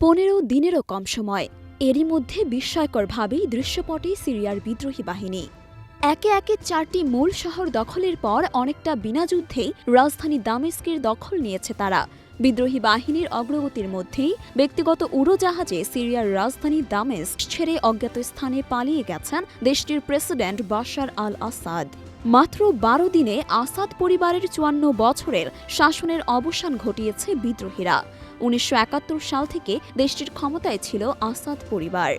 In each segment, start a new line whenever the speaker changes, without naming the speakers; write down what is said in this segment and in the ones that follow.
পনেরো দিনেরও কম সময়। এরই মধ্যে বিস্ময়করভাবেই দৃশ্যপটে সিরিয়ার বিদ্রোহী বাহিনী। একে একে চারটি মূল শহর দখলের পর অনেকটা বিনা যুদ্ধেই রাজধানী দামেস্কের দখল নিয়েছে তারা। বিদ্রোহী বাহিনীর অগ্রগতির মধ্যেই ব্যক্তিগত উড়োজাহাজে সিরিয়ার রাজধানী দামেস্ক ছেড়ে অজ্ঞাত স্থানে পালিয়ে গেছেন দেশটির প্রেসিডেন্ট বাশার আল আসাদ মাত্র বারো দিনে আসাদ পরিবারের চুয়ান্ন বছরের শাসনের অবসান ঘটিয়েছে বিদ্রোহীরা। উনিশশো একাত্তর সাল থেকে দেশটির ক্ষমতায় ছিল আসাদ পরিবার।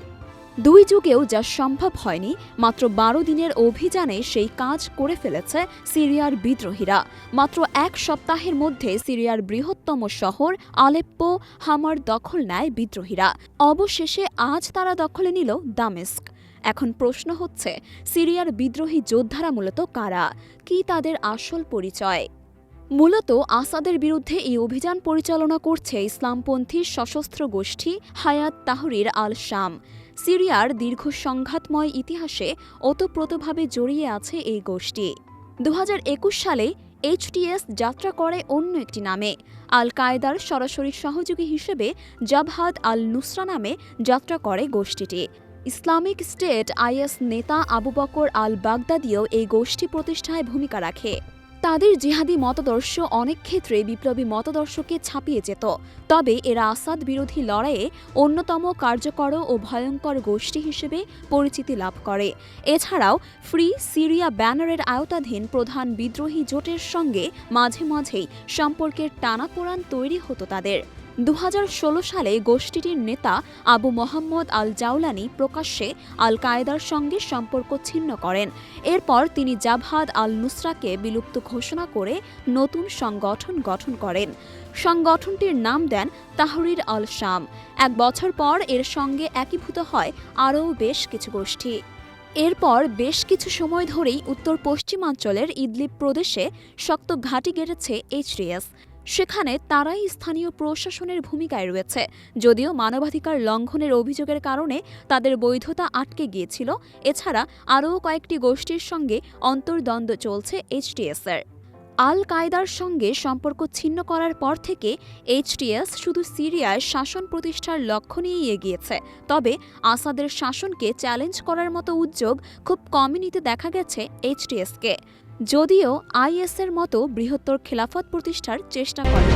দুই যুগেও যা সম্ভব হয়নি, মাত্র বারো দিনের অভিযানে সেই কাজ করে ফেলেছে সিরিয়ার বিদ্রোহীরা। মাত্র এক সপ্তাহের মধ্যে সিরিয়ার বৃহত্তম শহর আলেপ্পো হামার দখল নেয় বিদ্রোহীরা। অবশেষে আজ তারা দখলে নিল দামেস্ক। এখন প্রশ্ন হচ্ছে, সিরিয়ার বিদ্রোহী যোদ্ধারা মূলত কারা? কি তাদের আসল পরিচয়? মূলত আসাদের বিরুদ্ধে এই অভিযান পরিচালনা করছে ইসলামপন্থী সশস্ত্র গোষ্ঠী হায়াত তাহরির আল শাম সিরিয়ার দীর্ঘ সংঘাতময় ইতিহাসে ওতপ্রোতভাবে জড়িয়ে আছে এই গোষ্ঠী। দু হাজার একুশ সালে এইচটিএস যাত্রা করে অন্য একটি নামে। আল কায়দার সরাসরি সহযোগী হিসেবে জাবহাদ আল নুসরা নামে যাত্রা করে গোষ্ঠীটি। ইসলামিক স্টেট আইএস নেতা আবু বকর আল বাগদাদিও এই গোষ্ঠী প্রতিষ্ঠায় ভূমিকা রাখে। তাদের জিহাদি মতাদর্শ অনেক ক্ষেত্রে বিপ্লবী মতাদর্শকে ছাপিয়ে যেত। তবে এরা আসাদ বিরোধী লড়াইয়ে অন্যতম কার্যকর ও ভয়ঙ্কর গোষ্ঠী হিসেবে পরিচিতি লাভ করে। এছাড়াও ফ্রি সিরিয়া ব্যানারের আওতাধীন প্রধান বিদ্রোহী জোটের সঙ্গে মাঝে মাঝেই সম্পর্কের টানাপোড়ান তৈরি হতো তাদের। দু হাজার ষোলো সালে গোষ্ঠীটির নেতা আবু মোহাম্মদ আল জাওলানি প্রকাশ্যে আল কায়েদার সঙ্গে সম্পর্ক ছিন্ন করেন। এরপর তিনি জাভাদ আল নুসরাকে বিলুপ্ত ঘোষণা করে নতুন সংগঠন গঠন করেন। সংগঠনটির নাম দেন তাহরির আল শাম এক বছর পর এর সঙ্গে একীভূত হয় আরও বেশ কিছু গোষ্ঠী। এরপর বেশ কিছু সময় ধরেই উত্তর পশ্চিমাঞ্চলের ইদলিব প্রদেশে শক্ত ঘাঁটি গেড়েছে এইচডিএস সেখানে তারাই স্থানীয় প্রশাসনের ভূমিকায় রয়েছে। যদিও মানবাধিকার লঙ্ঘনের অভিযোগের কারণে তাদের বৈধতা আটকে গিয়েছিল, এছাড়া আরও কয়েকটি গোষ্ঠীর সঙ্গে অন্তর্দ্বন্দ্ব চলছে এইচটিএসের। আল কায়দার সঙ্গে সম্পর্ক ছিন্ন করার পর থেকে এইচটিএস শুধু সিরিয়ায় শাসন প্রতিষ্ঠার লক্ষ্য নিয়েই এগিয়েছে। তবে আসাদের শাসনকে চ্যালেঞ্জ করার মতো উদ্যোগ খুব কমই নিতে দেখা গেছে এইচটিএসকে। যদিও আইএসের মতো বৃহত্তর খেলাফত প্রতিষ্ঠার চেষ্টা করে।